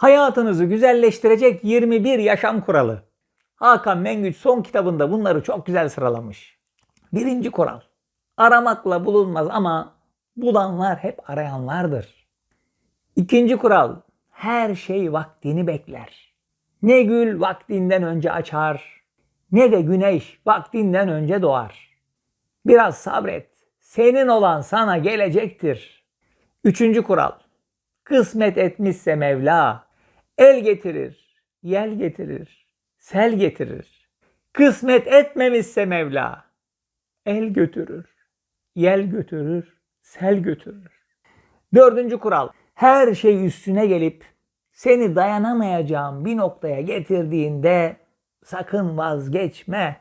Hayatınızı güzelleştirecek 21 yaşam kuralı. Hakan Mengüç son kitabında bunları çok güzel sıralamış. Birinci kural. Aramakla bulunmaz ama bulanlar hep arayanlardır. İkinci kural. Her şey vaktini bekler. Ne gül vaktinden önce açar, ne de güneş vaktinden önce doğar. Biraz sabret. Senin olan sana gelecektir. Üçüncü kural. Kısmet etmişse Mevla, el getirir, yel getirir, sel getirir. Kısmet etmemişse Mevla, el götürür, yel götürür, sel götürür. Dördüncü kural. Her şey üstüne gelip seni dayanamayacağın bir noktaya getirdiğinde sakın vazgeçme.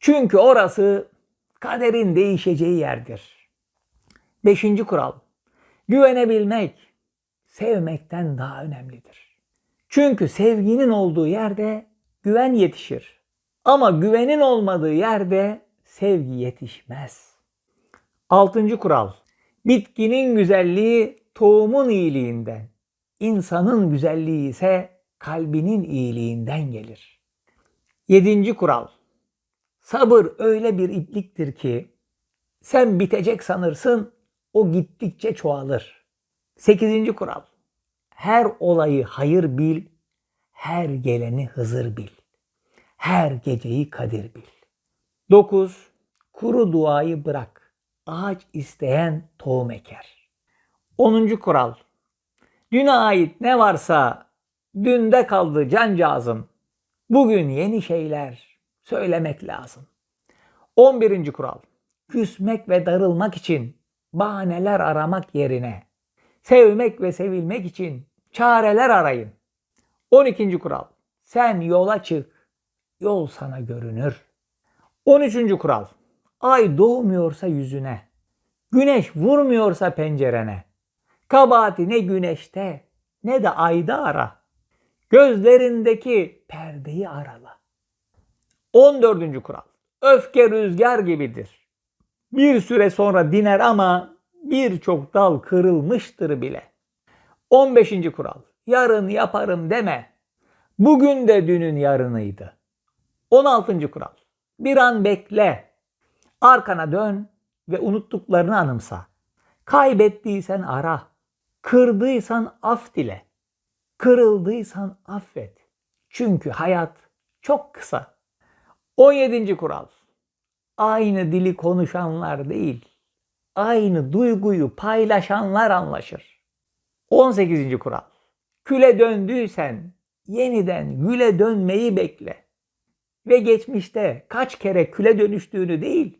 Çünkü orası kaderin değişeceği yerdir. Beşinci kural. Güvenebilmek sevmekten daha önemlidir. Çünkü sevginin olduğu yerde güven yetişir. Ama güvenin olmadığı yerde sevgi yetişmez. Altıncı kural. Bitkinin güzelliği tohumun iyiliğinden, insanın güzelliği ise kalbinin iyiliğinden gelir. Yedinci kural. Sabır öyle bir ipliktir ki sen bitecek sanırsın o gittikçe çoğalır. Sekizinci kural. Her olayı hayır bil, her geleni Hızır bil. Her geceyi Kadir bil. 9. Kuru duayı bırak. Ağaç isteyen tohum eker. 10. kural. Düne ait ne varsa dünde kaldı cancağızım. Bugün yeni şeyler söylemek lazım. 11. kural. Küsmek ve darılmak için bahaneler aramak yerine sevmek ve sevilmek için çareler arayın. 12. kural. Sen yola çık. Yol sana görünür. 13. kural. Ay doğmuyorsa yüzüne. Güneş vurmuyorsa pencerene. Kabahati ne güneşte ne de ayda ara. Gözlerindeki perdeyi arala. 14. kural. Öfke rüzgar gibidir. Bir süre sonra diner ama birçok dal kırılmıştır bile. 15. kural. Yarın yaparım deme. Bugün de dünün yarınıydı. 16. kural. Bir an bekle. Arkana dön ve unuttuklarını anımsa. Kaybettiysen ara. Kırdıysan af dile. Kırıldıysan affet. Çünkü hayat çok kısa. 17. kural. Aynı dili konuşanlar değil, aynı duyguyu paylaşanlar anlaşır. 18. kural. Küle döndüysen yeniden güle dönmeyi bekle. Ve geçmişte kaç kere küle dönüştüğünü değil,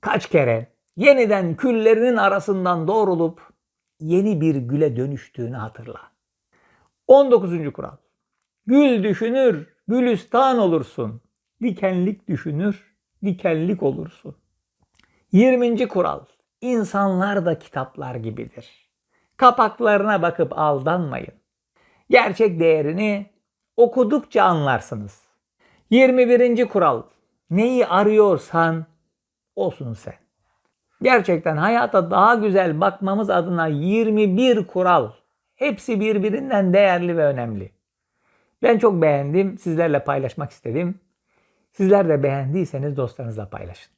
kaç kere yeniden küllerinin arasından doğrulup yeni bir güle dönüştüğünü hatırla. 19. kural. Gül düşünür, gülistan olursun. Dikenlik düşünür, dikenlik olursun. 20. kural. İnsanlar da kitaplar gibidir. Kapaklarına bakıp aldanmayın. Gerçek değerini okudukça anlarsınız. 21. kural. Neyi arıyorsan olsun sen. Gerçekten hayata daha güzel bakmamız adına 21 kural. Hepsi birbirinden değerli ve önemli. Ben çok beğendim. Sizlerle paylaşmak istedim. Sizler de beğendiyseniz dostlarınızla paylaşın.